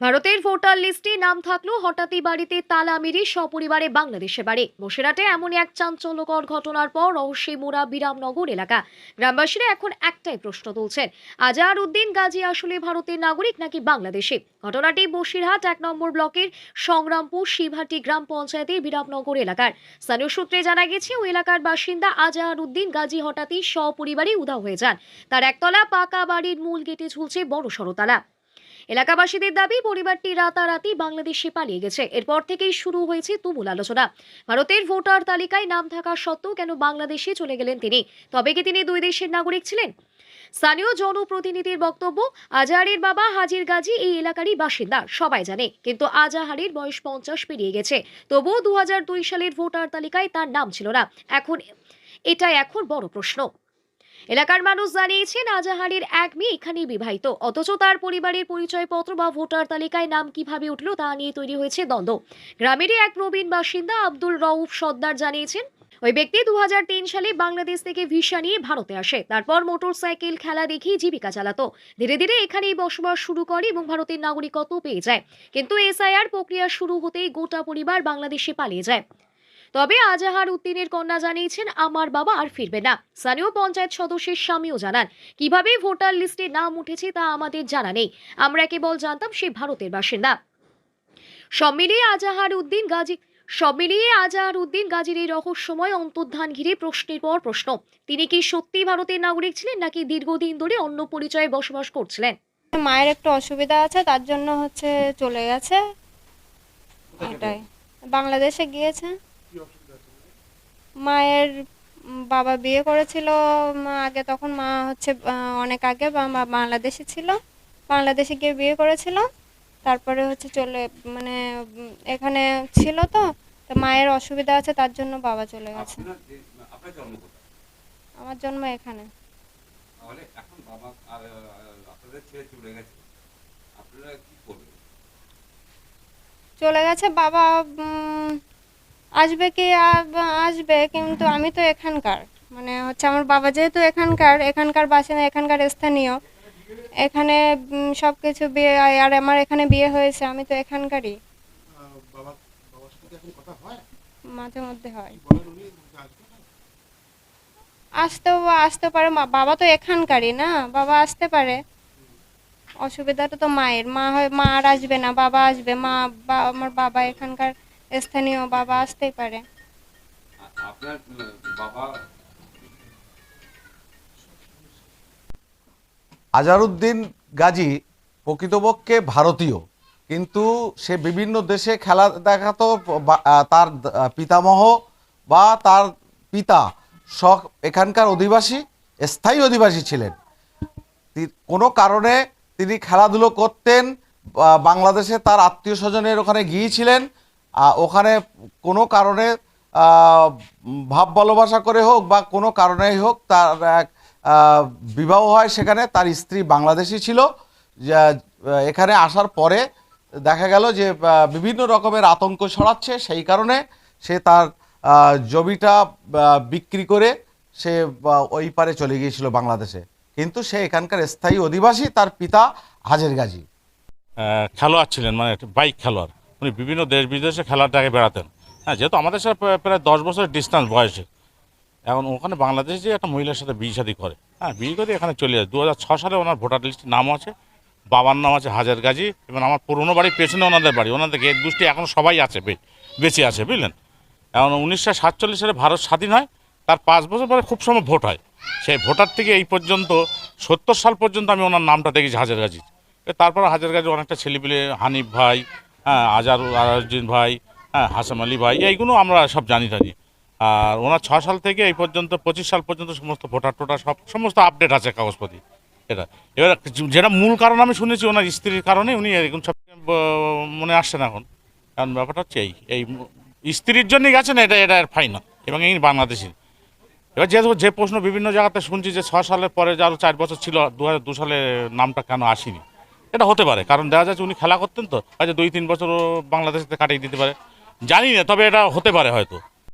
ভারতের ভোটার লিস্টে নাম থাকলেও হঠাৎই বাড়িতে তালা মেরে সপরিবারে বাংলাদেশে বাড়ে। বসিরহাটে এমনই এক চাঞ্চল্যকর ঘটনার পর রহস্যে মোড়া বিরামনগর এলাকা। গ্রামবাসীরা এখন একটাই প্রশ্ন তুলছেন আজহার উদ্দিন গাজী আসলে ভারতের নাগরিক নাকি বাংলাদেশে? ঘটনাটি বসিরহাট এক নম্বর ব্লকের সংগ্রামপুর শিবহাটি গ্রাম পঞ্চায়েতের বিরামনগর এলাকার। স্থানীয় সূত্রে জানা গেছে, ওই এলাকার বাসিন্দা আজহার উদ্দিন গাজী হঠাৎই সপরিবারে উধাও হয়ে যান। তার একতলা পাকা বাড়ির মূল গেটে ঝুলছে বড় সড়তালা এলাকাবাসীদের দাবি, পরিবারটি রাতারাতি বাংলাদেশে পালিয়ে গেছে। এরপর থেকেই শুরু হয়েছে তুমুল আলোচনা। ভারতের ভোটার তালিকায় নাম থাকা সত্ত্বেও কেন বাংলাদেশে চলে গেলেন তিনি? তবে কি তিনি দুই দেশের নাগরিক ছিলেন? স্থানীয় জনপ্রতিনিধির বক্তব্য, আজাহারের বাবা হাজির গাজী এই এলাকারই বাসিন্দা, সবাই জানে। কিন্তু আজাহারের বয়স পঞ্চাশ, পেরিয়ে গেছে। তবুও দু হাজার দুই সালের ভোটার তালিকায় তার নাম ছিল না। এখন, এটাই এখন বড় প্রশ্ন। এলাকার মানুষ জানিয়েছেন, আজাহারের এক মেয়ে এখানেই বিবাহিত। অথচ তার পরিবারের পরিচয়পত্র বা ভোটার তালিকায় নাম কীভাবে উঠল তা নিয়ে তৈরি হয়েছে দ্বন্দ্ব। গ্রামেরই এক প্রবীণ বাসিন্দা আব্দুল রউফ সর্দার জানিয়েছেন, ওই ব্যক্তি দু হাজার তিন সালে বাংলাদেশ থেকে ভিসা নিয়ে ভারতে আসে। তারপর মোটরসাইকেল খেলা দেখেই জীবিকা চালাতো। ধীরে ধীরে এখানেই বসবাস শুরু করে এবং ভারতের নাগরিকত্ব পেয়ে যায়। কিন্তু এসআইআর প্রক্রিয়া শুরু হতেই গোটা পরিবার বাংলাদেশে পালিয়ে যায়। তবে আজাহার উদ্দিনের কন্যা জানিয়েছেন আমার বাবা আর ফিরবে না। স্থানীয় পঞ্চায়েত সদস্যের স্বামীও জানান কীভাবে ভোটার লিস্টে নাম উঠেছে তা আমাদের জানা নেই। আমরা কেবল জানতাম সে ভারতের বাসিন্দা। সব মিলিয়ে আজাহার উদ্দিন গাজী সব মিলিয়ে আজাহার উদ্দিন গাজীর এই রহস্যময় অন্তর্ধান ঘিরে প্রশ্নের পর প্রশ্ন তিনি কি সত্যি ভারতের নাগরিক ছিলেন নাকি দীর্ঘদিন ধরে অন্য পরিচয়ে বসবাস করছিলেন? মায়ের একটু অসুবিধা আছে তার জন্য হচ্ছে চলে গেছে। এটাই বাংলাদেশে গিয়েছে। মায়ের বাবা বিয়ে করেছিল আগে তখন মা হচ্ছে অনেক আগে বাংলাদেশে ছিল। বাংলাদেশে গিয়ে বিয়ে করেছিল। তারপরে হচ্ছে চলে মানে এখানে ছিল তো। তো মায়ের অসুবিধা আছে তার জন্য বাবা চলে গেছে। আমার জন্ম এখানে। চলে গেছে। বাবা আসবে কি আসবে, কিন্তু আমি তো এখানকার। মানে হচ্ছে আমার বাবা যেহেতু এখানকার এখানকার বাসিন্দা, এখানকার স্থানীয়, এখানে সব কিছু বিয়ে, আর আমার এখানে বিয়ে হয়েছে, আমি তো এখানকারই। মাঝে মধ্যে হয়? আসতেও, আসতে পারে বাবা তো এখানকারই না, বাবা আসতে পারে। অসুবিধাটা তো মায়ের, মা হয়, মা আর আসবে না, বাবা আসবে, মা আমার বাবা এখানকার স্থানীয় বাবা আসতেই পারে। আ- আপনার বাবা আজারউদ্দিন গাজী প্রকৃতপক্ষে ভারতীয় কিন্তু সে বিভিন্ন দেশে খেলা দেখাতো তার পিতামহ বা তার পিতা সব এখানকার অধিবাসী স্থায়ী অধিবাসী ছিলেন। কোনো কারণে তিনি খেলাধুলো করতেন বা বাংলাদেশে তার আত্মীয় স্বজনের ওখানে গিয়েছিলেন ওখানে কোনো কারণে ভাব ভালোবাসা করে হোক বা কোনো কারণেই হোক তার এক বিবাহ হয় সেখানে, তার স্ত্রী বাংলাদেশি ছিল। এখানে আসার পরে দেখা গেল যে বিভিন্ন রকমের আতঙ্ক ছড়াচ্ছে, সেই কারণে সে তার জমিটা বিক্রি করে সে ওই পারে চলে গিয়েছিল বাংলাদেশে। কিন্তু সে এখানকার স্থায়ী অধিবাসী, তার পিতা হাজের গাজী। খেলোয়াড় ছিলেন মানে বাইক খেলোয়াড়। উনি বিভিন্ন দেশ বিদেশে খেলাটাকে বেড়াতেন। হ্যাঁ যেহেতু আমাদের সাথে প্রায়- দশ বছরের ডিস্টেন্স বয়সে। এখন ওখানে বাংলাদেশ যে একটা মহিলার সাথে বিয়ে শাদী করে। হ্যাঁ বিয়ে করে এখানে চলে যায়। দু সালে ওনার ভোটার লিস্টে নাম আছে। বাবার নাম আছে হাজার গাজী এবং আমার পুরনো বাড়ির পেছনে ওনাদের বাড়ি। ওনাদের গেট গোষ্ঠী এখন সবাই আছে বেঁচে আছে, বুঝলেন? এখন উনিশশো সাতচল্লিশ সালে ভারত স্বাধীন হয়। তার পাঁচ বছর পরে খুব সময় ভোট হয়। সেই ভোটার থেকে এই পর্যন্ত, সত্তর সাল পর্যন্ত আমি ওনার নামটা দেখেছি, হাজার গাজীর। তারপর হাজার গাজী অনেকটা ছেলেপিলে, হানিফ ভাই হ্যাঁ আজার আজারুদ্দিন ভাই হ্যাঁ হাসাম আলী ভাই, এইগুলো আমরা সব জানি টানি আর ওনার ছ সাল থেকে এই পর্যন্ত, পঁচিশ সাল পর্যন্ত সমস্ত ভোটার টোটার সব, সমস্ত আপডেট আছে কাগজপত্র। এটা, এবার যেটা মূল কারণ আমি শুনেছি ওনার স্ত্রীর কারণে, উনি এরকম সব মনে আসছে না এখন। কারণ ব্যাপারটা হচ্ছে এই এই স্ত্রীর জন্যই গেছেন, এটা এটা ফাইনাল এবং এই বাংলাদেশের। এবার যেহেতু যে প্রশ্ন বিভিন্ন জায়গাতে শুনছি যে ছ সালের পরে যে আরও চার বছর ছিল দু সালে নামটা কেন আসেনি? এটা হতে পারে, কারণ দেখা যাচ্ছে উনি খেলা করতেন তো হয়তো দুই তিন বছর বাংলাদেশে কাটিয়ে দিতে পারে। জানি না, তবে এটা হতে পারে হয়তো।